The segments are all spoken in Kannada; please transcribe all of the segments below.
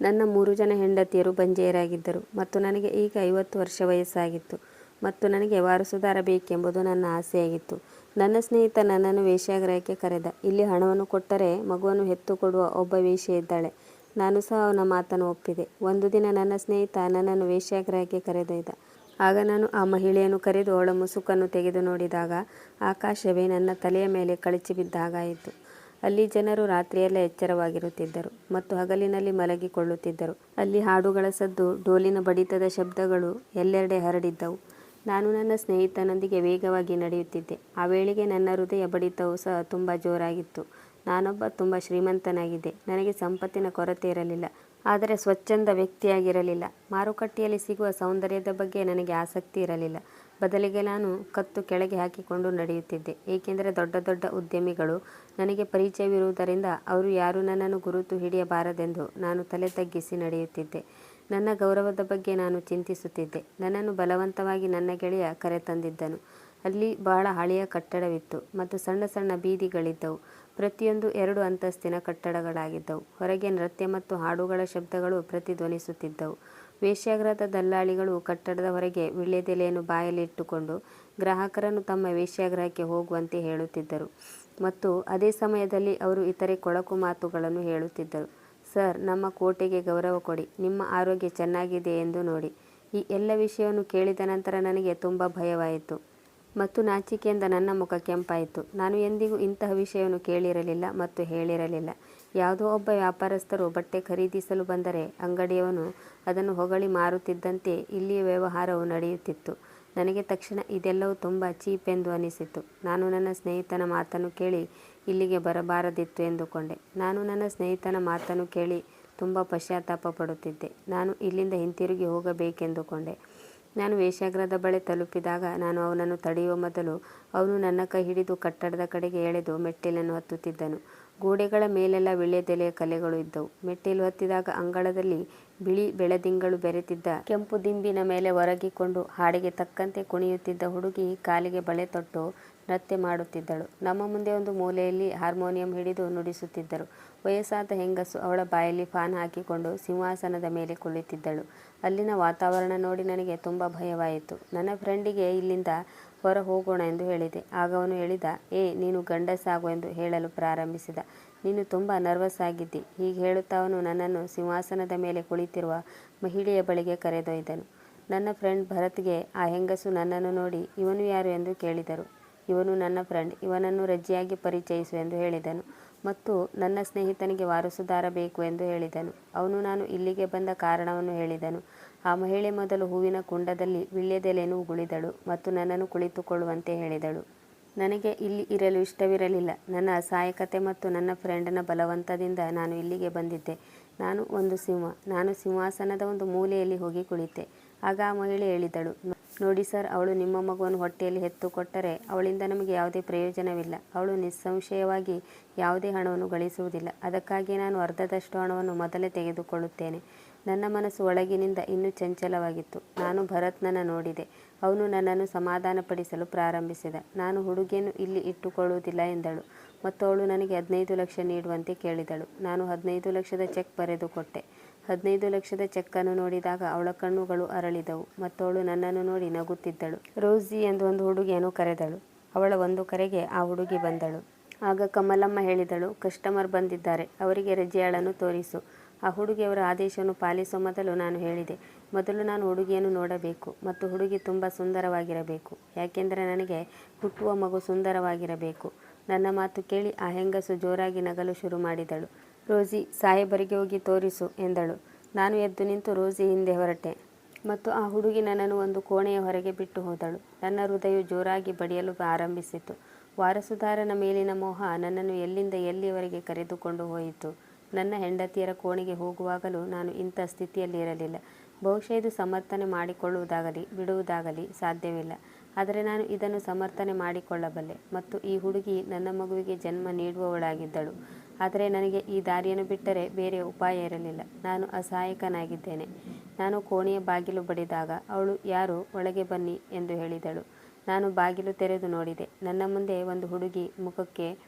ನನ್ನ ಮೂರು ಜನ ಹೆಂಡತಿಯರು ಬಂಜೆಯರಾಗಿದ್ದರು ಮತ್ತು ನನಗೆ ಈಗ ಐವತ್ತು ವರ್ಷ ವಯಸ್ಸಾಗಿತ್ತು ಮತ್ತು ನನಗೆ ವಾರಸುದಾರ ಬೇಕೆಂಬುದು ನನ್ನ ಆಸೆಯಾಗಿತ್ತು. ನನ್ನ ಸ್ನೇಹಿತ ನನ್ನನ್ನು ವೇಷಾಗ್ರಹಕ್ಕೆ ಕರೆದ. ಇಲ್ಲಿ ಹಣವನ್ನು ಕೊಟ್ಟರೆ ಮಗುವನ್ನು ಹೆತ್ತು ಕೊಡುವ ಒಬ್ಬ ವೇಷ ಇದ್ದಾಳೆ. ನಾನು ಸಹ ಅವನ ಮಾತನ್ನು ಒಪ್ಪಿದೆ. ಒಂದು ದಿನ ನನ್ನ ಸ್ನೇಹಿತ ನನ್ನನ್ನು ವೇಷಾಗ್ರಹಕ್ಕೆ ಕರೆದೊಯ್ದ. ಆಗ ನಾನು ಆ ಮಹಿಳೆಯನ್ನು ಕರೆದು ಅವಳ ಮುಸುಕನ್ನು ತೆಗೆದು ನೋಡಿದಾಗ ಆಕಾಶವೇ ನನ್ನ ತಲೆಯ ಮೇಲೆ ಕಳಚಿ ಬಿದ್ದ ಹಾಗಾಯಿತು. ಅಲ್ಲಿ ಜನರು ರಾತ್ರಿಯೆಲ್ಲ ಎಚ್ಚರವಾಗಿರುತ್ತಿದ್ದರು ಮತ್ತು ಹಗಲಿನಲ್ಲಿ ಮಲಗಿಕೊಳ್ಳುತ್ತಿದ್ದರು. ಅಲ್ಲಿ ಹಾಡುಗಳ ಸದ್ದು, ಡೋಲಿನ ಬಡಿತದ ಶಬ್ದಗಳು ಎಲ್ಲೆಡೆ ಹರಡಿದ್ದವು. ನಾನು ನನ್ನ ಸ್ನೇಹಿತನೊಂದಿಗೆ ವೇಗವಾಗಿ ನಡೆಯುತ್ತಿದ್ದೆ. ಆ ವೇಳೆಗೆ ನನ್ನ ಹೃದಯ ಬಡಿತವು ಸಹ ತುಂಬ ಜೋರಾಗಿತ್ತು. ನಾನೊಬ್ಬ ತುಂಬ ಶ್ರೀಮಂತನಾಗಿದ್ದೆ. ನನಗೆ ಸಂಪತ್ತಿನ ಕೊರತೆ ಇರಲಿಲ್ಲ. ಆದರೆ ಸ್ವಚ್ಛಂದ ವ್ಯಕ್ತಿಯಾಗಿರಲಿಲ್ಲ. ಮಾರುಕಟ್ಟೆಯಲ್ಲಿ ಸಿಗುವ ಸೌಂದರ್ಯದ ಬಗ್ಗೆ ನನಗೆ ಆಸಕ್ತಿ ಇರಲಿಲ್ಲ. ಬದಲಿಗೆ ನಾನು ಕತ್ತು ಕೆಳಗೆ ಹಾಕಿಕೊಂಡು ನಡೆಯುತ್ತಿದ್ದೆ. ಏಕೆಂದರೆ ದೊಡ್ಡ ದೊಡ್ಡ ಉದ್ಯಮಿಗಳು ನನಗೆ ಪರಿಚಯವಿರುವುದರಿಂದ ಅವರು ಯಾರೂ ನನ್ನನ್ನು ಗುರುತು ಹಿಡಿಯಬಾರದೆಂದು ನಾನು ತಲೆ ತಗ್ಗಿಸಿ ನಡೆಯುತ್ತಿದ್ದೆ. ನನ್ನ ಗೌರವದ ಬಗ್ಗೆ ನಾನು ಚಿಂತಿಸುತ್ತಿದ್ದೆ. ನನ್ನನ್ನು ಬಲವಂತವಾಗಿ ನನ್ನ ಗೆಳೆಯ ಕರೆತಂದಿದ್ದನು. ಅಲ್ಲಿ ಬಹಳ ಹಳೆಯ ಕಟ್ಟಡವಿತ್ತು ಮತ್ತು ಸಣ್ಣ ಸಣ್ಣ ಬೀದಿಗಳಿದ್ದವು. ಪ್ರತಿಯೊಂದು ಎರಡು ಅಂತಸ್ತಿನ ಕಟ್ಟಡಗಳಾಗಿದ್ದವು. ಹೊರಗೆ ನೃತ್ಯ ಮತ್ತು ಹಾಡುಗಳ ಶಬ್ದಗಳು ಪ್ರತಿಧ್ವನಿಸುತ್ತಿದ್ದವು. ವೇಶ್ಯಾಗೃಹದ ದಲ್ಲಾಳಿಗಳು ಕಟ್ಟಡದ ಹೊರಗೆ ವೀಳ್ಯದೆಲೆಯನ್ನು ಬಾಯಲ್ಲಿಟ್ಟುಕೊಂಡು ಗ್ರಾಹಕರನ್ನು ತಮ್ಮ ವೇಶ್ಯಾಗೃಹಕ್ಕೆ ಹೋಗುವಂತೆ ಹೇಳುತ್ತಿದ್ದರು. ಮತ್ತು ಅದೇ ಸಮಯದಲ್ಲಿ ಅವರು ಇತರೆ ಕೊಳಕು ಮಾತುಗಳನ್ನು ಹೇಳುತ್ತಿದ್ದರು. ಸರ್, ನಮ್ಮ ಕೋಟೆಗೆ ಗೌರವ ಕೊಡಿ. ನಿಮ್ಮ ಆರೋಗ್ಯ ಚೆನ್ನಾಗಿದೆ ಎಂದು ನೋಡಿ. ಈ ಎಲ್ಲ ವಿಷಯವನ್ನು ಕೇಳಿದ ನಂತರ ನನಗೆ ತುಂಬ ಭಯವಾಯಿತು. ಮತ್ತು ನಾಚಿಕೆಯಿಂದ ನನ್ನ ಮುಖ ಕೆಂಪಾಯಿತು. ನಾನು ಎಂದಿಗೂ ಇಂತಹ ವಿಷಯವನ್ನು ಕೇಳಿರಲಿಲ್ಲ ಮತ್ತು ಹೇಳಿರಲಿಲ್ಲ. ಯಾವುದೋ ಒಬ್ಬ ವ್ಯಾಪಾರಸ್ಥರು ಬಟ್ಟೆ ಖರೀದಿಸಲು ಬಂದರೆ ಅಂಗಡಿಯವನು ಅದನ್ನು ಹೊಗಳಿ ಮಾರುತ್ತಿದ್ದಂತೆ ಇಲ್ಲಿಯ ವ್ಯವಹಾರವು ನಡೆಯುತ್ತಿತ್ತು. ನನಗೆ ತಕ್ಷಣ ಇದೆಲ್ಲವೂ ತುಂಬ ಚೀಪ್ ಎಂದು ಅನಿಸಿತು. ನಾನು ನನ್ನ ಸ್ನೇಹಿತನ ಮಾತನ್ನು ಕೇಳಿ ಇಲ್ಲಿಗೆ ಬರಬಾರದಿತ್ತು ಎಂದುಕೊಂಡೆ. ನಾನು ನನ್ನ ಸ್ನೇಹಿತನ ಮಾತನ್ನು ಕೇಳಿ ತುಂಬ ಪಶ್ಚಾತ್ತಾಪ ಪಡುತ್ತಿದ್ದೆ ನಾನು ಇಲ್ಲಿಂದ ಹಿಂತಿರುಗಿ ಹೋಗಬೇಕೆಂದುಕೊಂಡೆ. ನಾನು ವೇಶ್ಯಾಗೃಹದ ಬಳಿ ತಲುಪಿದಾಗ ನಾನು ಅವನನ್ನು ತಡೆಯುವ ಮೊದಲು ಅವನು ನನ್ನ ಕೈ ಹಿಡಿದು ಕಟ್ಟಡದ ಕಡೆಗೆ ಎಳೆದು ಮೆಟ್ಟಿಲನ್ನು ಹತ್ತುತ್ತಿದ್ದನು. ಗೋಡೆಗಳ ಮೇಲೆಲ್ಲ ವೀಳ್ಯದೆಲೆಯ ಕಲೆಗಳು ಇದ್ದವು. ಮೆಟ್ಟಿಲು ಹತ್ತಿದಾಗ ಅಂಗಳದಲ್ಲಿ ಬಿಳಿ ಬೆಳೆದಿಂಗಳು ಬೆರೆತಿದ್ದ ಕೆಂಪು ದಿಂಬಿನ ಮೇಲೆ ಒರಗಿಕೊಂಡು ಹಾಡಿಗೆ ತಕ್ಕಂತೆ ಕುಣಿಯುತ್ತಿದ್ದ ಹುಡುಗಿ ಕಾಲಿಗೆ ಬಳೆ ತೊಟ್ಟು ನೃತ್ಯ ಮಾಡುತ್ತಿದ್ದಳು. ನಮ್ಮ ಮುಂದೆ ಒಂದು ಮೂಲೆಯಲ್ಲಿ ಹಾರ್ಮೋನಿಯಂ ಹಿಡಿದು ನುಡಿಸುತ್ತಿದ್ದರು. ವಯಸ್ಸಾದ ಹೆಂಗಸು ಅವಳ ಬಾಯಲ್ಲಿ ಫಾನ್ ಹಾಕಿಕೊಂಡು ಸಿಂಹಾಸನದ ಮೇಲೆ ಕುಳಿತಿದ್ದಳು. ಅಲ್ಲಿನ ವಾತಾವರಣ ನೋಡಿ ನನಗೆ ತುಂಬ ಭಯವಾಯಿತು. ನನ್ನ ಫ್ರೆಂಡಿಗೆ ಇಲ್ಲಿಂದ ಹೊರ ಹೋಗೋಣ ಎಂದು ಹೇಳಿದೆ. ಆಗ ಅವನು ಹೇಳಿದ, ಏ, ನೀನು ಗಂಡಸಾಗು ಎಂದು ಹೇಳಲು ಪ್ರಾರಂಭಿಸಿದ. ನೀನು ತುಂಬ ನರ್ವಸ್ ಆಗಿದ್ದಿ ಹೀಗೆ ಹೇಳುತ್ತಾ ಅವನು ನನ್ನನ್ನು ಸಿಂಹಾಸನದ ಮೇಲೆ ಕುಳಿತಿರುವ ಮಹಿಳೆಯ ಬಳಿಗೆ ಕರೆದೊಯ್ದನು. ನನ್ನ ಫ್ರೆಂಡ್ ಭರತ್ಗೆ, ಆ ಹೆಂಗಸು ನನ್ನನ್ನು ನೋಡಿ ಇವನು ಯಾರು? ಎಂದು ಕೇಳಿದರು. ಇವನು ನನ್ನ ಫ್ರೆಂಡ್ ಇವನನ್ನು ರಜ್ಜಿಯಾಗಿ ಪರಿಚಯಿಸು ಎಂದು ಹೇಳಿದನು. ಮತ್ತು ನನ್ನ ಸ್ನೇಹಿತನಿಗೆ ವಾರಸುದಾರ ಬೇಕು ಎಂದು ಹೇಳಿದನು. ಅವನು ನಾನು ಇಲ್ಲಿಗೆ ಬಂದ ಕಾರಣವನ್ನು ಹೇಳಿದನು. ಆ ಮಹಿಳೆ ಮೊದಲು ಹೂವಿನ ಕುಂಡದಲ್ಲಿ ವಿಳ್ಯದೆಲೆಯನ್ನು ಉಗುಳಿದಳು ಮತ್ತು ನನ್ನನ್ನು ಕುಳಿತುಕೊಳ್ಳುವಂತೆ ಹೇಳಿದಳು. ನನಗೆ ಇಲ್ಲಿ ಇರಲು ಇಷ್ಟವಿರಲಿಲ್ಲ. ನನ್ನ ಅಸಹಾಯಕತೆ ಮತ್ತು ನನ್ನ ಫ್ರೆಂಡ್ನ ಬಲವಂತದಿಂದ ನಾನು ಇಲ್ಲಿಗೆ ಬಂದಿದ್ದೆ. ನಾನು ಒಂದು ಸಿಂಹ, ನಾನು ಸಿಂಹಾಸನದ ಒಂದು ಮೂಲೆಯಲ್ಲಿ ಹೋಗಿ ಕುಳಿತೆ. ಆಗ ಆ ಮಹಿಳೆ ಹೇಳಿದಳು ನೋಡಿ ಸರ್, ಅವಳು ನಿಮ್ಮ ಮಗುವನ್ನು ಹೊಟ್ಟೆಯಲ್ಲಿ ಹೆತ್ತು ಕೊಟ್ಟರೆ ಅವಳಿಂದ ನಮಗೆ ಯಾವುದೇ ಪ್ರಯೋಜನವಿಲ್ಲ. ಅವಳು ನಿಸ್ಸಂಶಯವಾಗಿ ಯಾವುದೇ ಹಣವನ್ನು ಗಳಿಸುವುದಿಲ್ಲ. ಅದಕ್ಕಾಗಿ ನಾನು ಅರ್ಧದಷ್ಟು ಹಣವನ್ನು ಮೊದಲೇ ತೆಗೆದುಕೊಳ್ಳುತ್ತೇನೆ. ನನ್ನ ಮನಸ್ಸು ಒಳಗಿನಿಂದ ಇನ್ನೂ ಚಂಚಲವಾಗಿತ್ತು. ನಾನು ಭರತ್ನನ್ನು ನೋಡಿದೆ. ಅವನು ನನ್ನನ್ನು ಸಮಾಧಾನಪಡಿಸಲು ಪ್ರಾರಂಭಿಸಿದ. ನಾನು ಹುಡುಗಿಯನ್ನು ಇಲ್ಲಿ ಇಟ್ಟುಕೊಳ್ಳುವುದಿಲ್ಲ ಎಂದಳು. ಮತ್ತು ಅವಳು ನನಗೆ ಹದಿನೈದು ಲಕ್ಷ ನೀಡುವಂತೆ ಕೇಳಿದಳು. ನಾನು ಹದಿನೈದು ಲಕ್ಷದ ಚೆಕ್ ಬರೆದು ಕೊಟ್ಟೆ ಹದಿನೈದು ಲಕ್ಷದ ಚೆಕ್ಕನ್ನು ನೋಡಿದಾಗ ಅವಳ ಕಣ್ಣುಗಳು ಅರಳಿದವು. ಮತ್ತು ಅವಳು ನನ್ನನ್ನು ನೋಡಿ ನಗುತ್ತಿದ್ದಳು. ರೋಸಿ ಎಂದು ಒಂದು ಹುಡುಗಿಯನ್ನು ಕರೆದಳು. ಅವಳ ಒಂದು ಕರೆಗೆ ಆ ಹುಡುಗಿ ಬಂದಳು. ಆಗ ಕಮಲಮ್ಮ ಹೇಳಿದಳು, ಕಸ್ಟಮರ್ ಬಂದಿದ್ದಾರೆ. ಅವರಿಗೆ ರಜೆಯಾಳನ್ನು ತೋರಿಸು. ಆ ಹುಡುಗಿಯವರ ಆದೇಶವನ್ನು ಪಾಲಿಸುವ ಮೊದಲು ನಾನು ಹೇಳಿದೆ. ಮೊದಲು ನಾನು ಹುಡುಗಿಯನ್ನು ನೋಡಬೇಕು ಮತ್ತು ಹುಡುಗಿ ತುಂಬ ಸುಂದರವಾಗಿರಬೇಕು. ಯಾಕೆಂದರೆ ನನಗೆ ಹುಟ್ಟುವ ಮಗು ಸುಂದರವಾಗಿರಬೇಕು. ನನ್ನ ಮಾತು ಕೇಳಿ ಆ ಹೆಂಗಸು ಜೋರಾಗಿ ನಗಲು ಶುರು ಮಾಡಿದಳು. ರೋಸಿ ಸಾಹೇಬರಿಗೆ ಹೋಗಿ ತೋರಿಸು ಎಂದಳು. ನಾನು ಎದ್ದು ನಿಂತು ರೋಜಿ ಹಿಂದೆ ಹೊರಟೆ. ಮತ್ತು ಆ ಹುಡುಗಿ ನನ್ನನ್ನು ಒಂದು ಕೋಣೆಯ ಹೊರಗೆ ಬಿಟ್ಟು ಹೋದಳು. ನನ್ನ ಹೃದಯ ಜೋರಾಗಿ ಬಡಿಯಲು ಆರಂಭಿಸಿತು. ವಾರಸುದಾರನ ಮೇಲಿನ ಮೋಹ ನನ್ನನ್ನು ಎಲ್ಲಿಂದ ಎಲ್ಲಿಯವರೆಗೆ ಕರೆದುಕೊಂಡು ಹೋಯಿತು? ನನ್ನ ಹೆಂಡತಿಯರ ಕೋಣೆಗೆ ಹೋಗುವಾಗಲೂ ನಾನು ಇಂಥ ಸ್ಥಿತಿಯಲ್ಲಿ ಇರಲಿಲ್ಲ. ಬಹುಶಃ ಇದು ಸಮರ್ಥನೆ ಮಾಡಿಕೊಳ್ಳುವುದಾಗಲಿ, ಬಿಡುವುದಾಗಲಿ ಸಾಧ್ಯವಿಲ್ಲ. ಆದರೆ ನಾನು ಇದನ್ನು ಸಮರ್ಥನೆ ಮಾಡಿಕೊಳ್ಳಬಲ್ಲೆ. ಮತ್ತು ಈ ಹುಡುಗಿ ನನ್ನ ಮಗುವಿಗೆ ಜನ್ಮ ನೀಡುವವಳಾಗಿದ್ದಳು. ಆದರೆ ನನಗೆ ಈ ದಾರಿಯನ್ನು ಬಿಟ್ಟರೆ ಬೇರೆ ಉಪಾಯ ಇರಲಿಲ್ಲ. ನಾನು ಅಸಹಾಯಕನಾಗಿದ್ದೇನೆ. ನಾನು ಕೋಣೆಯ ಬಾಗಿಲು ಬಡಿದಾಗ ಅವಳು, ಯಾರು? ಒಳಗೆ ಬನ್ನಿ ಎಂದು ಹೇಳಿದಳು. ನಾನು ಬಾಗಿಲು ತೆರೆದು ನೋಡಿದೆ. ನನ್ನ ಮುಂದೆ ಒಂದು ಹುಡುಗಿ ಮುಖಕ್ಕೆ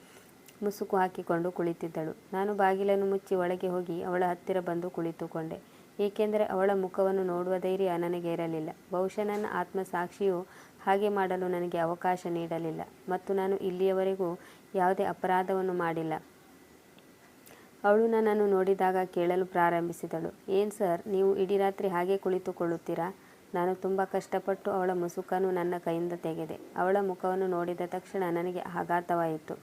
ಮುಸುಕು ಹಾಕಿಕೊಂಡು ಕುಳಿತಿದ್ದಳು. ನಾನು ಬಾಗಿಲನ್ನು ಮುಚ್ಚಿ ಒಳಗೆ ಹೋಗಿ ಅವಳ ಹತ್ತಿರ ಬಂದು ಕುಳಿತುಕೊಂಡೆ. ಏಕೆಂದರೆ ಅವಳ ಮುಖವನ್ನು ನೋಡುವ ಧೈರ್ಯ ನನಗೆ ಇರಲಿಲ್ಲ. ಬಹುಶಃ ನನ್ನ ಆತ್ಮಸಾಕ್ಷಿಯು ಹಾಗೆ ಮಾಡಲು ನನಗೆ ಅವಕಾಶ ನೀಡಲಿಲ್ಲ. ಮತ್ತು ನಾನು ಇಲ್ಲಿಯವರೆಗೂ ಯಾವುದೇ ಅಪರಾಧವನ್ನು ಮಾಡಿಲ್ಲ. ಅವಳು ನನ್ನನ್ನು ನೋಡಿದಾಗ ಕೇಳಲು ಪ್ರಾರಂಭಿಸಿದಳು. ಏನು ಸರ್, ನೀವು ಇಡೀ ರಾತ್ರಿ ಹಾಗೆ ಕುಳಿತುಕೊಳ್ಳುತ್ತೀರಾ? ನಾನು ತುಂಬ ಕಷ್ಟಪಟ್ಟು ಅವಳ ಮುಸುಕನ್ನು ನನ್ನ ಕೈಯಿಂದ ತೆಗೆದೆ. ಅವಳ ಮುಖವನ್ನು ನೋಡಿದ ತಕ್ಷಣ ನನಗೆ ಆಘಾತವಾಯಿತು.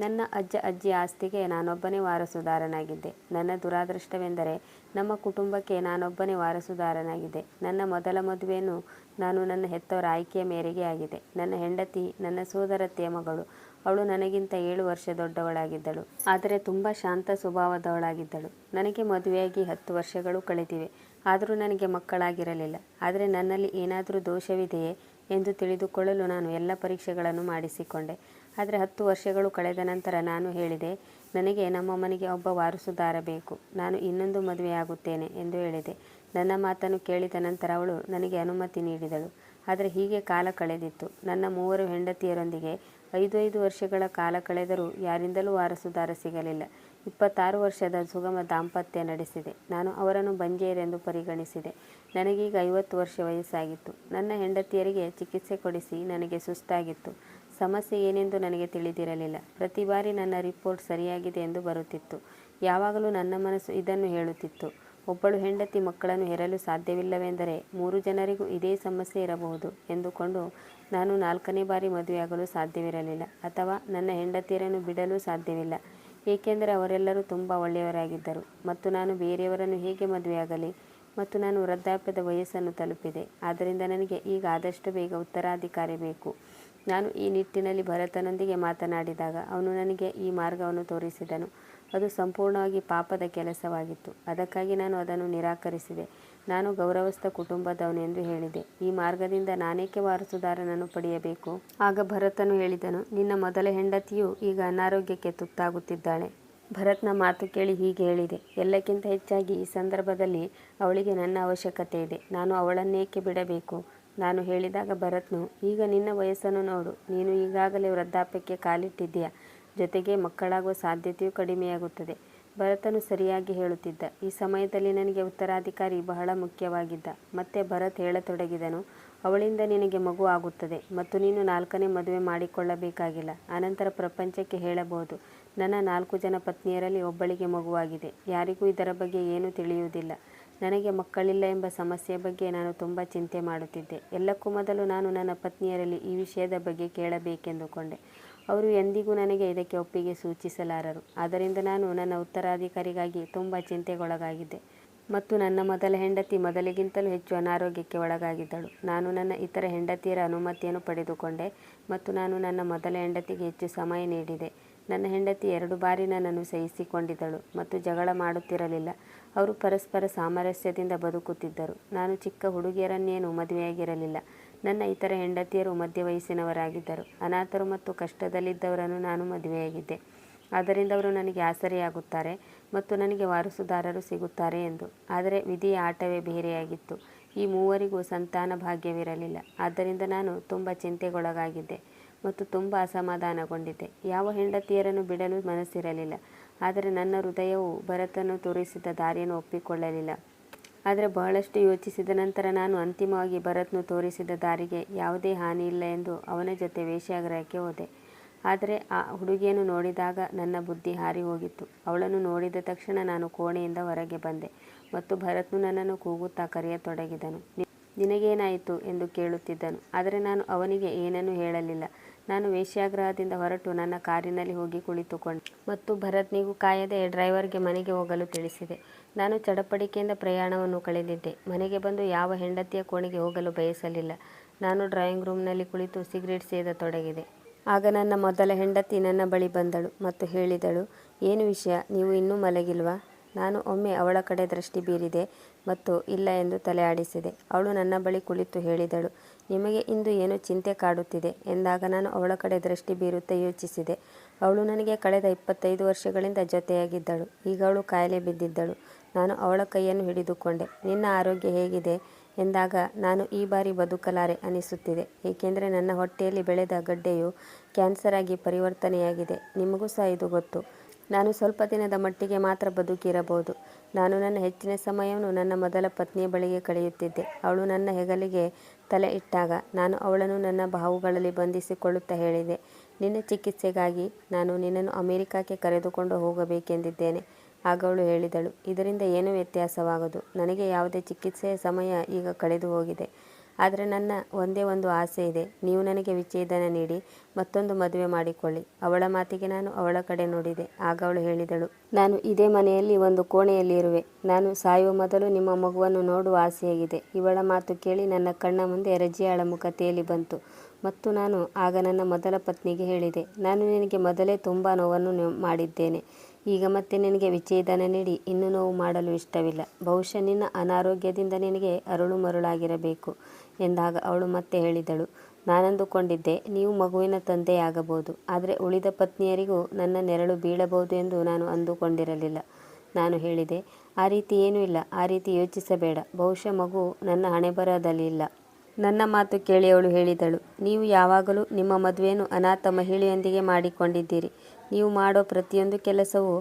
ನನ್ನ ಅಜ್ಜ ಅಜ್ಜಿ ಆಸ್ತಿಗೆ ನಾನೊಬ್ಬನೇ ವಾರಸುದಾರನಾಗಿದ್ದೆ. ನನ್ನ ದುರಾದೃಷ್ಟವೆಂದರೆ ನಮ್ಮ ಕುಟುಂಬಕ್ಕೆ ನಾನೊಬ್ಬನೇ ವಾರಸುದಾರನಾಗಿದ್ದೆ. ನನ್ನ ಮೊದಲ ಮದುವೆಯನ್ನು ನಾನು ನನ್ನ ಹೆತ್ತವರ ಆಯ್ಕೆಯ ಮೇರೆಗೆ ಆಗಿದೆ ನನ್ನ ಹೆಂಡತಿ, ನನ್ನ ಸೋದರತ್ತೆಯ ಮಗಳು. ಅವಳು ನನಗಿಂತ ಏಳು ವರ್ಷ ದೊಡ್ಡವಳಾಗಿದ್ದಳು. ಆದರೆ ತುಂಬ ಶಾಂತ ಸ್ವಭಾವದವಳಾಗಿದ್ದಳು. ನನಗೆ ಮದುವೆಯಾಗಿ ಹತ್ತು ವರ್ಷಗಳು ಕಳೆದಿವೆ. ಆದರೂ ನನಗೆ ಮಕ್ಕಳಾಗಿರಲಿಲ್ಲ. ಆದರೆ ನನ್ನಲ್ಲಿ ಏನಾದರೂ ದೋಷವಿದೆಯೇ ಎಂದು ತಿಳಿದುಕೊಳ್ಳಲು ನಾನು ಎಲ್ಲ ಪರೀಕ್ಷೆಗಳನ್ನು ಮಾಡಿಸಿಕೊಂಡೆ. ಆದರೆ ಹತ್ತು ವರ್ಷಗಳು ಕಳೆದ ನಂತರ ನಾನು ಹೇಳಿದೆ, ನನಗೆ ನಮ್ಮ ಮನೆಗೆ ಒಬ್ಬ ವಾರಸುದಾರ ಬೇಕು ನಾನು ಇನ್ನೊಂದು ಮದುವೆಯಾಗುತ್ತೇನೆ ಎಂದು ಹೇಳಿದೆ. ನನ್ನ ಮಾತನ್ನು ಕೇಳಿದ ನಂತರ ಅವಳು ನನಗೆ ಅನುಮತಿ ನೀಡಿದಳು. ಆದರೆ ಹೀಗೆ ಕಾಲ ಕಳೆದಿತ್ತು. ನನ್ನ ಮೂವರು ಹೆಂಡತಿಯರೊಂದಿಗೆ ಐದು ಐದು ವರ್ಷಗಳ ಕಾಲ ಕಳೆದರೂ ಯಾರಿಂದಲೂ ವಾರಸುದಾರ ಸಿಗಲಿಲ್ಲ. ಇಪ್ಪತ್ತಾರು ವರ್ಷದ ಸುಗಮ ದಾಂಪತ್ಯ ನಡೆಸಿದೆ. ನಾನು ಅವರನ್ನು ಬಂಜೆಯರೆಂದು ಪರಿಗಣಿಸಿದೆ. ನನಗೀಗ ಐವತ್ತು ವರ್ಷ ವಯಸ್ಸಾಗಿತ್ತು. ನನ್ನ ಹೆಂಡತಿಯರಿಗೆ ಚಿಕಿತ್ಸೆ ಕೊಡಿಸಿ ನನಗೆ ಸುಸ್ತಾಗಿತ್ತು. ಸಮಸ್ಯೆ ಏನೆಂದು ನನಗೆ ತಿಳಿದಿರಲಿಲ್ಲ. ಪ್ರತಿ ಬಾರಿ ನನ್ನ ರಿಪೋರ್ಟ್ ಸರಿಯಾಗಿದೆ ಎಂದು ಬರುತ್ತಿತ್ತು. ಯಾವಾಗಲೂ ನನ್ನ ಮನಸ್ಸು ಇದನ್ನು ಹೇಳುತ್ತಿತ್ತು. ಒಬ್ಬಳು ಹೆಂಡತಿ ಮಕ್ಕಳನ್ನು ಹೆರಲು ಸಾಧ್ಯವಿಲ್ಲವೆಂದರೆ ಮೂರು ಜನರಿಗೂ ಇದೇ ಸಮಸ್ಯೆ ಇರಬಹುದು ಎಂದುಕೊಂಡು ನಾನು ನಾಲ್ಕನೇ ಬಾರಿ ಮದುವೆಯಾಗಲು ಸಾಧ್ಯವಿರಲಿಲ್ಲ ಅಥವಾ ನನ್ನ ಹೆಂಡತಿಯರನ್ನು ಬಿಡಲು ಸಾಧ್ಯವಿಲ್ಲ. ಏಕೆಂದರೆ ಅವರೆಲ್ಲರೂ ತುಂಬ ಒಳ್ಳೆಯವರಾಗಿದ್ದರು ಮತ್ತು ನಾನು ಬೇರೆಯವರನ್ನು ಹೇಗೆ ಮದುವೆಯಾಗಲಿ ಮತ್ತು ನಾನು ವೃದ್ಧಾಪ್ಯದ ವಯಸ್ಸನ್ನು ತಲುಪಿದೆ. ಆದ್ದರಿಂದ ನನಗೆ ಈಗ ಆದಷ್ಟು ಬೇಗ ಉತ್ತರಾಧಿಕಾರಿ ಬೇಕು. ನಾನು ಈ ನಿಟ್ಟಿನಲ್ಲಿ ಭರತನೊಂದಿಗೆ ಮಾತನಾಡಿದಾಗ ಅವನು ನನಗೆ ಈ ಮಾರ್ಗವನ್ನು ತೋರಿಸಿದನು. ಅದು ಸಂಪೂರ್ಣವಾಗಿ ಪಾಪದ ಕೆಲಸವಾಗಿತ್ತು. ಅದಕ್ಕಾಗಿ ನಾನು ಅದನ್ನು ನಿರಾಕರಿಸಿದೆ. ನಾನು ಗೌರವಸ್ಥ ಕುಟುಂಬದವನು ಎಂದು ಹೇಳಿದೆ. ಈ ಮಾರ್ಗದಿಂದ ನಾನೇಕೆ ವಾರಸುದಾರನನ್ನು ಪಡೆಯಬೇಕು? ಆಗ ಭರತನು ಹೇಳಿದನು, ನಿನ್ನ ಮೊದಲ ಹೆಂಡತಿಯು ಈಗ ಅನಾರೋಗ್ಯಕ್ಕೆ ತುತ್ತಾಗುತ್ತಿದ್ದಾಳೆ. ಭರತ್ನ ಮಾತು ಕೇಳಿ ಹೀಗೆ ಹೇಳಿದೆ, ಎಲ್ಲಕ್ಕಿಂತ ಹೆಚ್ಚಾಗಿ ಈ ಸಂದರ್ಭದಲ್ಲಿ ಅವಳಿಗೆ ನನ್ನ ಅವಶ್ಯಕತೆ ಇದೆ. ನಾನು ಅವಳನ್ನೇಕೆ ಬಿಡಬೇಕು? ನಾನು ಹೇಳಿದಾಗ ಭರತ್ನು, ಈಗ ನಿನ್ನ ವಯಸ್ಸನ್ನು ನೋಡು. ನೀನು ಈಗಾಗಲೇ ವೃದ್ಧಾಪ್ಯಕ್ಕೆ ಕಾಲಿಟ್ಟಿದ್ದೀಯ? ಜೊತೆಗೆ ಮಕ್ಕಳಾಗುವ ಸಾಧ್ಯತೆಯೂ ಕಡಿಮೆಯಾಗುತ್ತದೆ. ಭರತನು ಸರಿಯಾಗಿ ಹೇಳುತ್ತಿದ್ದ. ಈ ಸಮಯದಲ್ಲಿ ನನಗೆ ಉತ್ತರಾಧಿಕಾರಿ ಬಹಳ ಮುಖ್ಯವಾಗಿದ್ದ. ಮತ್ತೆ ಭರತ್ ಹೇಳತೊಡಗಿದನು. ಅವಳಿಂದ ನಿನಗೆ ಮಗು ಆಗುತ್ತದೆ ಮತ್ತು ನೀನು ನಾಲ್ಕನೇ ಮದುವೆ ಮಾಡಿಕೊಳ್ಳಬೇಕಾಗಿಲ್ಲ. ಅನಂತರ ಪ್ರಪಂಚಕ್ಕೆ ಹೇಳಬಹುದು. ನನ್ನ ನಾಲ್ಕು ಜನ ಪತ್ನಿಯರಲ್ಲಿ ಒಬ್ಬಳಿಗೆ ಮಗುವಾಗಿದೆ. ಯಾರಿಗೂ ಇದರ ಬಗ್ಗೆ ಏನೂ ತಿಳಿಯುವುದಿಲ್ಲ. ನನಗೆ ಮಕ್ಕಳಿಲ್ಲ ಎಂಬ ಸಮಸ್ಯೆಯ ಬಗ್ಗೆ ನಾನು ತುಂಬ ಚಿಂತೆ ಮಾಡುತ್ತಿದ್ದೆ. ಎಲ್ಲಕ್ಕೂ ಮೊದಲು ನಾನು ನನ್ನ ಪತ್ನಿಯರಲ್ಲಿ ಈ ವಿಷಯದ ಬಗ್ಗೆ ಕೇಳಬೇಕೆಂದುಕೊಂಡೆ. ಅವರು ಎಂದಿಗೂ ನನಗೆ ಇದಕ್ಕೆ ಒಪ್ಪಿಗೆ ಸೂಚಿಸಲಾರರು. ಆದ್ದರಿಂದ ನಾನು ನನ್ನ ಉತ್ತರಾಧಿಕಾರಿಗಾಗಿ ತುಂಬ ಚಿಂತೆಗೊಳಗಾಗಿದ್ದೆ. ಮತ್ತು ನನ್ನ ಮೊದಲ ಹೆಂಡತಿ ಮೊದಲಿಗಿಂತಲೂ ಹೆಚ್ಚು ಅನಾರೋಗ್ಯಕ್ಕೆ ಒಳಗಾಗಿದ್ದಳು. ನಾನು ನನ್ನ ಇತರ ಹೆಂಡತಿಯರ ಅನುಮತಿಯನ್ನು ಪಡೆದುಕೊಂಡೆ ಮತ್ತು ನಾನು ನನ್ನ ಮೊದಲ ಹೆಂಡತಿಗೆ ಹೆಚ್ಚು ಸಮಯ ನೀಡಿದೆ. ನನ್ನ ಹೆಂಡತಿ ಎರಡು ಬಾರಿ ನನ್ನನ್ನು ಸಹಿಸಿಕೊಂಡಿದ್ದಳು ಮತ್ತು ಜಗಳ ಮಾಡುತ್ತಿರಲಿಲ್ಲ. ಅವರು ಪರಸ್ಪರ ಸಾಮರಸ್ಯದಿಂದ ಬದುಕುತ್ತಿದ್ದರು. ನಾನು ಚಿಕ್ಕ ಹುಡುಗಿಯರನ್ನೇನು ಮದುವೆಯಾಗಿರಲಿಲ್ಲ. ನನ್ನ ಇತರ ಹೆಂಡತಿಯರು ಮಧ್ಯ ವಯಸ್ಸಿನವರಾಗಿದ್ದರು. ಅನಾಥರು ಮತ್ತು ಕಷ್ಟದಲ್ಲಿದ್ದವರನ್ನು ನಾನು ಮದುವೆಯಾಗಿದ್ದೆ. ಆದ್ದರಿಂದ ಅವರು ನನಗೆ ಆಸರೆಯಾಗುತ್ತಾರೆ ಮತ್ತು ನನಗೆ ವಾರಸುದಾರರು ಸಿಗುತ್ತಾರೆ ಎಂದು. ಆದರೆ ವಿಧಿಯ ಆಟವೇ ಬೇರೆಯಾಗಿತ್ತು. ಈ ಮೂವರಿಗೂ ಸಂತಾನ ಭಾಗ್ಯವಿರಲಿಲ್ಲ. ಆದ್ದರಿಂದ ನಾನು ತುಂಬ ಚಿಂತೆಗೊಳಗಾಗಿದ್ದೆ. ಮತ್ತು ತುಂಬ ಅಸಮಾಧಾನಗೊಂಡಿದ್ದೆ. ಯಾವ ಹೆಂಡತಿಯರನ್ನು ಬಿಡಲು ಮನಸ್ಸಿರಲಿಲ್ಲ. ಆದರೆ ನನ್ನ ಹೃದಯವು ಭರತನು ತೋರಿಸಿದ ದಾರಿಯನ್ನು ಒಪ್ಪಿಕೊಳ್ಳಲಿಲ್ಲ. ಆದರೆ ಬಹಳಷ್ಟು ಯೋಚಿಸಿದ ನಂತರ ನಾನು ಅಂತಿಮವಾಗಿ ಭರತ್ನು ತೋರಿಸಿದ ದಾರಿಗೆ ಯಾವುದೇ ಹಾನಿ ಇಲ್ಲ ಎಂದು ಅವನ ಜೊತೆ ವೇಶ್ಯಾಗ್ರಹಕ್ಕೆ ಹೋದೆ. ಆದರೆ ಆ ಹುಡುಗಿಯನ್ನು ನೋಡಿದಾಗ ನನ್ನ ಬುದ್ಧಿ ಹಾರಿ ಹೋಗಿತ್ತು ಅವಳನ್ನು ನೋಡಿದ ತಕ್ಷಣ ನಾನು ಕೋಣೆಯಿಂದ ಹೊರಗೆ ಬಂದೆ ಮತ್ತು ಭರತ್ನು ನನ್ನನ್ನು ಕೂಗುತ್ತಾ ಕರೆಯತೊಡಗಿದನು. ನಿನಗೇನಾಯಿತು? ಎಂದು ಕೇಳುತ್ತಿದ್ದನು. ಆದರೆ ನಾನು ಅವನಿಗೆ ಏನನ್ನೂ ಹೇಳಲಿಲ್ಲ. ನಾನು ವೇಶ್ಯಾಗ್ರಹದಿಂದ ಹೊರಟು ನನ್ನ ಕಾರಿನಲ್ಲಿ ಹೋಗಿ ಕುಳಿತುಕೊಂಡೆ. ಮತ್ತು ಭರತ್ನಿಗೂ ಕಾಯದೆ ಡ್ರೈವರ್ಗೆ ಮನೆಗೆ ಹೋಗಲು ತಿಳಿಸಿದೆ. ನಾನು ಚಡಪಡಿಕೆಯಿಂದ ಪ್ರಯಾಣವನ್ನು ಕಳೆದಿದ್ದೆ. ಮನೆಗೆ ಬಂದು ಯಾವ ಹೆಂಡತಿಯ ಕೋಣೆಗೆ ಹೋಗಲು ಬಯಸಲಿಲ್ಲ. ನಾನು ಡ್ರಾಯಿಂಗ್ ರೂಮ್ನಲ್ಲಿ ಕುಳಿತು ಸಿಗರೇಟ್ ಸೇದ ತೊಡಗಿದೆ. ಆಗ ನನ್ನ ಮೊದಲ ಹೆಂಡತಿ ನನ್ನ ಬಳಿ ಬಂದಳು ಮತ್ತು ಹೇಳಿದಳು, ಏನು ವಿಷಯ? ನೀವು ಇನ್ನೂ ಮಲಗಿಲ್ವಾ? ನಾನು ಒಮ್ಮೆ ಅವಳ ಕಡೆ ದೃಷ್ಟಿ ಬೀರಿದೆ ಮತ್ತು ಇಲ್ಲ ಎಂದು ತಲೆ ಆಡಿಸಿದೆ. ಅವಳು ನನ್ನ ಬಳಿ ಕುಳಿತು ಹೇಳಿದಳು, ನಿಮಗೆ ಇಂದು ಏನು ಚಿಂತೆ ಕಾಡುತ್ತಿದೆ? ಎಂದಾಗ ನಾನು ಅವಳ ಕಡೆ ದೃಷ್ಟಿ ಬೀರುತ್ತಾ ಯೋಚಿಸಿದೆ. ಅವಳು ನನಗೆ ಕಳೆದ ಇಪ್ಪತ್ತೈದು ವರ್ಷಗಳಿಂದ ಜೊತೆಯಾಗಿದ್ದಳು. ಈಗ ಅವಳು ಕಾಯಿಲೆ ಬಿದ್ದಿದ್ದಳು. ನಾನು ಅವಳ ಕೈಯನ್ನು ಹಿಡಿದುಕೊಂಡೆ. ನಿನ್ನ ಆರೋಗ್ಯ ಹೇಗಿದೆ? ಎಂದಾಗ, ನಾನು ಈ ಬಾರಿ ಬದುಕಲಾರೆ ಅನಿಸುತ್ತಿದೆ. ಏಕೆಂದರೆ ನನ್ನ ಹೊಟ್ಟೆಯಲ್ಲಿ ಬೆಳೆದ ಗಡ್ಡೆಯು ಕ್ಯಾನ್ಸರ್ ಆಗಿ ಪರಿವರ್ತನೆಯಾಗಿದೆ. ನಿಮಗೂ ಸಹ ಇದು ಗೊತ್ತು. ನಾನು ಸ್ವಲ್ಪ ದಿನದ ಮಟ್ಟಿಗೆ ಮಾತ್ರ ಬದುಕಿರಬಹುದು. ನಾನು ನನ್ನ ಹೆಚ್ಚಿನ ಸಮಯವನ್ನು ನನ್ನ ಮೊದಲ ಪತ್ನಿಯ ಬಳಿಗೆ ಕಳೆಯುತ್ತಿದ್ದೆ. ಅವಳು ನನ್ನ ಹೆಗಲಿಗೆ ತಲೆ ಇಟ್ಟಾಗ ನಾನು ಅವಳನ್ನು ನನ್ನ ಬಾಹುಗಳಲ್ಲಿ ಬಂಧಿಸಿಕೊಳ್ಳುತ್ತಾ ಹೇಳಿದೆ. ನಿನ್ನ ಚಿಕಿತ್ಸೆಗಾಗಿ ನಾನು ನಿನ್ನನ್ನು ಅಮೆರಿಕಕ್ಕೆ ಕರೆದುಕೊಂಡು ಹೋಗಬೇಕೆಂದಿದ್ದೇನೆ, ಆಗ ಅವಳು ಹೇಳಿದಳು. ಇದರಿಂದ ಏನೂ ವ್ಯತ್ಯಾಸವಾಗದು? ನನಗೆ ಯಾವುದೇ ಚಿಕಿತ್ಸೆಯ ಸಮಯ ಈಗ ಕಳೆದು ಹೋಗಿದೆ ಆದರೆ ನನ್ನ ಒಂದೇ ಒಂದು ಆಸೆ ಇದೆ. ನೀವು ನನಗೆ ವಿಚ್ಛೇದನ ನೀಡಿ, ಮತ್ತೊಂದು ಮದುವೆ ಮಾಡಿಕೊಳ್ಳಿ. ಅವಳ ಮಾತಿಗೆ ನಾನು ಅವಳ ಕಡೆ ನೋಡಿದೆ. ಆಗ ಅವಳು ಹೇಳಿದಳು, ನಾನು ಇದೇ ಮನೆಯಲ್ಲಿ ಒಂದು ಕೋಣೆಯಲ್ಲಿ ಇರುವೆ. ನಾನು ಸಾಯುವ ಮೊದಲು ನಿಮ್ಮ ಮಗುವನ್ನು ನೋಡುವ ಆಸೆಯಾಗಿದೆ. ಇವಳ ಮಾತು ಕೇಳಿ ನನ್ನ ಕಣ್ಣ ಮುಂದೆ ರಜಿಯಾಳ ಮುಖ ತೇಲಿ ಬಂತು. ಮತ್ತು ನಾನು ಆಗ ನನ್ನ ಮೊದಲ ಪತ್ನಿಗೆ ಹೇಳಿದೆ, ನಾನು ನಿನಗೆ ಮೊದಲೇ ತುಂಬ ನೋವನ್ನು ಮಾಡಿದ್ದೇನೆ. ಈಗ ಮತ್ತೆ ನಿನಗೆ ವಿಚ್ಛೇದನ ನೀಡಿ, ಇನ್ನೂ ನೋವು ಮಾಡಲು ಇಷ್ಟವಿಲ್ಲ. ಬಹುಶಃ ನಿನ್ನ ಅನಾರೋಗ್ಯದಿಂದ ನಿನಗೆ ಅರಳು ಮರುಳಾಗಿರಬೇಕು ಎಂದಾಗ ಅವಳು ಮತ್ತೆ ಹೇಳಿದಳು, ನಾನಂದುಕೊಂಡಿದ್ದೆ, ನೀವು ಮಗುವಿನ ತಂದೆಯಾಗಬಹುದು, ಆದರೆ ಉಳಿದ ಪತ್ನಿಯರಿಗೂ ನನ್ನ ನೆರಳು ಬೀಳಬಹುದು ಎಂದು ನಾನು ಅಂದುಕೊಂಡಿರಲಿಲ್ಲ. ನಾನು ಹೇಳಿದೆ, ಆ ರೀತಿ ಏನೂ ಇಲ್ಲ, ಆ ರೀತಿ ಯೋಚಿಸಬೇಡ, ಬಹುಶಃ ಮಗು ನನ್ನ ಇಲ್ಲ ನನ್ನ ಮಾತು ಕೇಳಿ ಅವಳು ಹೇಳಿದಳು, ನೀವು ಯಾವಾಗಲೂ ನಿಮ್ಮ ಮದುವೆಯನ್ನು ಅನಾಥ ಮಹಿಳೆಯೊಂದಿಗೆ ಮಾಡಿಕೊಂಡಿದ್ದೀರಿ ನೀವು ಮಾಡೋ ಪ್ರತಿಯೊಂದು ಕೆಲಸವೂ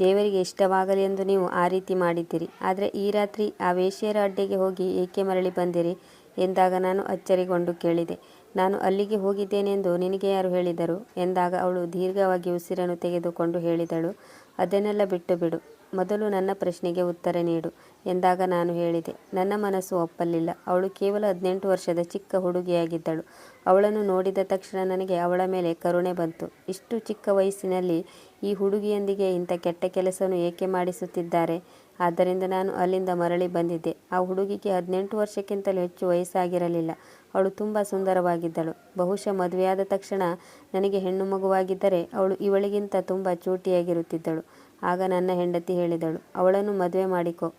ದೇವರಿಗೆ ಇಷ್ಟವಾಗಲಿ ಎಂದು ನೀವು ಆ ರೀತಿ ಮಾಡಿದ್ದೀರಿ. ಆದರೆ ಈ ರಾತ್ರಿ ಆ ವೇಶ್ಯರ ಅಡ್ಡೆಗೆ ಹೋಗಿ ಏಕೆ ಮರಳಿ ಬಂದಿರಿ ಎಂದಾಗ ನಾನು ಅಚ್ಚರಿಗೊಂಡು ಕೇಳಿದೆ. ನಾನು ಅಲ್ಲಿಗೆ ಹೋಗಿದ್ದೇನೆಂದು ನಿನಗೆ ಯಾರು ಹೇಳಿದರು? ಎಂದಾಗ ಅವಳು ದೀರ್ಘವಾಗಿ ಉಸಿರನ್ನು ತೆಗೆದುಕೊಂಡು ಹೇಳಿದಳು. ಅದನ್ನೆಲ್ಲ ಬಿಟ್ಟು ಬಿಡು. ಮೊದಲು ನನ್ನ ಪ್ರಶ್ನೆಗೆ ಉತ್ತರ ನೀಡು ಎಂದಾಗ ನಾನು ಹೇಳಿದೆ, ನನ್ನ ಮನಸ್ಸು ಒಪ್ಪಲಿಲ್ಲ. ಅವಳು ಕೇವಲ ಹದಿನೆಂಟು ವರ್ಷದ ಚಿಕ್ಕ ಹುಡುಗಿಯಾಗಿದ್ದಳು. ಅವಳನ್ನು ನೋಡಿದ ತಕ್ಷಣ ನನಗೆ ಅವಳ ಮೇಲೆ ಕರುಣೆ ಬಂತು. ಇಷ್ಟು ಚಿಕ್ಕ ವಯಸ್ಸಿನಲ್ಲಿ ಈ ಹುಡುಗಿಯೊಂದಿಗೆ ಇಂಥ ಕೆಟ್ಟ ಕೆಲಸವನ್ನು ಏಕೆ ಮಾಡಿಸುತ್ತಿದ್ದಾರೆ? ಆದ್ದರಿಂದ ನಾನು ಅಲ್ಲಿಂದ ಮರಳಿ ಬಂದಿದ್ದೆ. ಆ ಹುಡುಗಿಗೆ ಹದಿನೆಂಟು ವರ್ಷಕ್ಕಿಂತಲೂ ಹೆಚ್ಚು ವಯಸ್ಸಾಗಿರಲಿಲ್ಲ. ಅವಳು ತುಂಬ ಸುಂದರವಾಗಿದ್ದಳು. ಬಹುಶಃ ಮದುವೆಯಾದ ತಕ್ಷಣ ನನಗೆ ಹೆಣ್ಣು ಮಗುವಾಗಿದ್ದರೆ ಅವಳು ಇವಳಿಗಿಂತ ತುಂಬ ಚೂಟಿಯಾಗಿರುತ್ತಿದ್ದಳು. ಆಗ ನನ್ನ ಹೆಂಡತಿ ಹೇಳಿದಳು, ಅವಳನ್ನು ಮದುವೆ ಮಾಡಿಕೊ.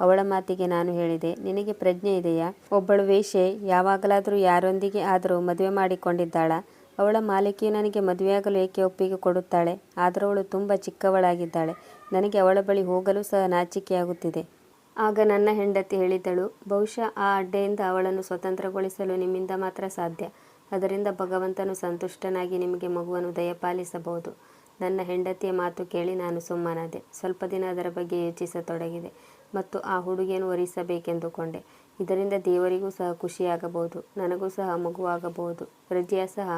ಅವಳ ಮಾತಿಗೆ ನಾನು ಹೇಳಿದೆ, ನಿನಗೆ ಪ್ರಜ್ಞೆ ಇದೆಯಾ? ಒಬ್ಬಳು ವೇಷೆ ಯಾವಾಗಲಾದರೂ ಯಾರೊಂದಿಗೆ ಆದರೂ ಮದುವೆ ಮಾಡಿಕೊಂಡಿದ್ದಾಳ. ಅವಳ ಮಾಲಕಿಯು ನನಗೆ ಮದುವೆಯಾಗಲು ಏಕೆ ಒಪ್ಪಿಗೆ ಕೊಡುತ್ತಾಳೆ? ಆದರೂ ಅವಳು ತುಂಬ ಚಿಕ್ಕವಳಾಗಿದ್ದಾಳೆ. ನನಗೆ ಅವಳ ಬಳಿ ಹೋಗಲು ಸಹ ನಾಚಿಕೆಯಾಗುತ್ತಿದೆ. ಆಗ ನನ್ನ ಹೆಂಡತಿ ಹೇಳಿದಳು, ಬಹುಶಃ ಆ ಅಡ್ಡೆಯಿಂದ ಅವಳನ್ನು ಸ್ವತಂತ್ರಗೊಳಿಸಲು ನಿಮ್ಮಿಂದ ಮಾತ್ರ ಸಾಧ್ಯ. ಅದರಿಂದ ಭಗವಂತನು ಸಂತುಷ್ಟನಾಗಿ ನಿಮಗೆ ಮಗುವನ್ನು ದಯಪಾಲಿಸಬಹುದು. ನನ್ನ ಹೆಂಡತಿಯ ಮಾತು ಕೇಳಿ ನಾನು ಸುಮ್ಮನಾದೆ. ಸ್ವಲ್ಪ ದಿನ ಅದರ ಬಗ್ಗೆ ಯೋಚಿಸತೊಡಗಿದೆ ಮತ್ತು ಆ ಹುಡುಗಿಯನ್ನು ಒರಿಸಬೇಕೆಂದುಕೊಂಡೆ. ಇದರಿಂದ ದೇವರಿಗೂ ಸಹ ಖುಷಿಯಾಗಬಹುದು, ನನಗೂ ಸಹ ಮಗುವಾಗಬಹುದು. ವೃದ್ಧಿಯ ಸಹ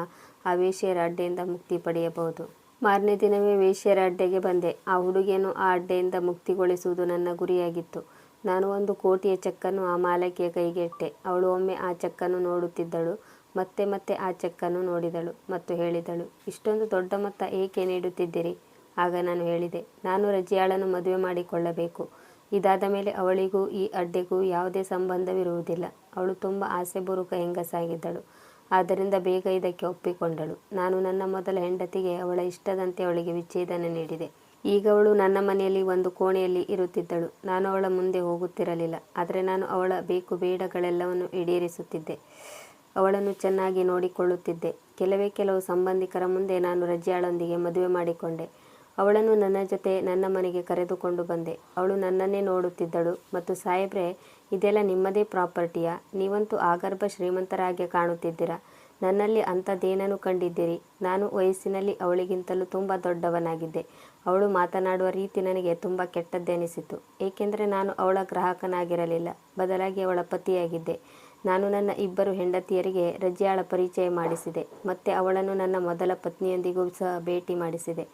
ಆ ವೇಶ್ಯರ ಅಡ್ಡೆಯಿಂದ ಮುಕ್ತಿ ಪಡೆಯಬಹುದು. ಮಾರನೇ ದಿನವೇ ವೇಶ್ಯರ ಅಡ್ಡೆಗೆ ಬಂದೆ. ಆ ಹುಡುಗಿಯನ್ನು ಆ ಅಡ್ಡೆಯಿಂದ ಮುಕ್ತಿಗೊಳಿಸುವುದು ನನ್ನ ಗುರಿಯಾಗಿತ್ತು. ನಾನು ಒಂದು ಕೋಟಿಯ ಚೆಕ್ಕನ್ನು ಆ ಮಾಲಕಿಯ ಕೈಗೆ ಇಟ್ಟೆ ಅವಳು ಒಮ್ಮೆ ಆ ಚೆಕ್ಕನ್ನು ನೋಡುತ್ತಿದ್ದಳು. ಮತ್ತೆ ಮತ್ತೆ ಆ ಚೆಕ್ಕನ್ನು ನೋಡಿದಳು ಮತ್ತು ಹೇಳಿದಳು, ಇಷ್ಟೊಂದು ದೊಡ್ಡ ಮೊತ್ತ ಏಕೆ ನೀಡುತ್ತಿದ್ದೀರಿ? ಆಗ ನಾನು ಹೇಳಿದೆ, ನಾನು ರಜಿಯಾಳನ್ನು ಮದುವೆ ಮಾಡಿಕೊಳ್ಳಬೇಕು. ಇದಾದ ಮೇಲೆ ಅವಳಿಗೂ ಈ ಅಡ್ಡೆಗೂ ಯಾವುದೇ ಸಂಬಂಧವಿರುವುದಿಲ್ಲ. ಅವಳು ತುಂಬ ಆಸೆಬುರುಕ ಹೆಂಗಸಾಗಿದ್ದಳು. ಆದ್ದರಿಂದ ಬೇಗ ಇದಕ್ಕೆ ಒಪ್ಪಿಕೊಂಡಳು. ನಾನು ನನ್ನ ಮೊದಲ ಹೆಂಡತಿಗೆ ಅವಳ ಇಷ್ಟದಂತೆ ಅವಳಿಗೆ ವಿಚ್ಛೇದನ ನೀಡಿದೆ. ಈಗ ಅವಳು ನನ್ನ ಮನೆಯಲ್ಲಿ ಒಂದು ಕೋಣೆಯಲ್ಲಿ ಇರುತ್ತಿದ್ದಳು. ನಾನು ಅವಳ ಮುಂದೆ ಹೋಗುತ್ತಿರಲಿಲ್ಲ. ಆದರೆ ನಾನು ಅವಳ ಬೇಕು ಬೇಡಗಳೆಲ್ಲವನ್ನು ಈಡೇರಿಸುತ್ತಿದ್ದೆ. ಅವಳನ್ನು ಚೆನ್ನಾಗಿ ನೋಡಿಕೊಳ್ಳುತ್ತಿದ್ದೆ. ಕೆಲವೇ ಕೆಲವು ಸಂಬಂಧಿಕರ ಮುಂದೆ ನಾನು ರಜಿಯಾಳೊಂದಿಗೆ ಮದುವೆ ಮಾಡಿಕೊಂಡೆ. ಅವಳನ್ನು ನನ್ನ ಜೊತೆ ನನ್ನ ಮನೆಗೆ ಕರೆದುಕೊಂಡು ಬಂದೆ. ಅವಳು ನನ್ನನ್ನೇ ನೋಡುತ್ತಿದ್ದಳು ಮತ್ತು ಸಾಹೇಬ್ರೆ, ಇದೆಲ್ಲ ನಿಮ್ಮದೇ ಪ್ರಾಪರ್ಟಿಯಾ? ನೀವಂತೂ ಆಗರ್ಭ ಶ್ರೀಮಂತರಾಗೆ ಕಾಣುತ್ತಿದ್ದೀರಾ? ನನ್ನಲ್ಲಿ ಅಂಥದ್ದೇನನ್ನು ಕಂಡಿದ್ದೀರಿ? ನಾನು ವಯಸ್ಸಿನಲ್ಲಿ ಅವಳಿಗಿಂತಲೂ ತುಂಬ ದೊಡ್ಡವನಾಗಿದ್ದೆ. ಅವಳು ಮಾತನಾಡುವ ರೀತಿ ನನಗೆ ತುಂಬ ಕೆಟ್ಟದ್ದೆನಿಸಿತು. ಏಕೆಂದರೆ ನಾನು ಅವಳ ಗ್ರಾಹಕನಾಗಿರಲಿಲ್ಲ. ಬದಲಾಗಿ ಅವಳ ಪತಿಯಾಗಿದ್ದೆ. ನಾನು ನನ್ನ ಇಬ್ಬರು ಹೆಂಡತಿಯರಿಗೆ ರಜಿಯಾಳ ಪರಿಚಯ ಮಾಡಿಸಿದೆ. ಮತ್ತೆ ಅವಳನ್ನು ನನ್ನ ಮೊದಲ ಪತ್ನಿಯೊಂದಿಗೂ ಸಹ ಭೇಟಿ ಮಾಡಿಸಿದೆ.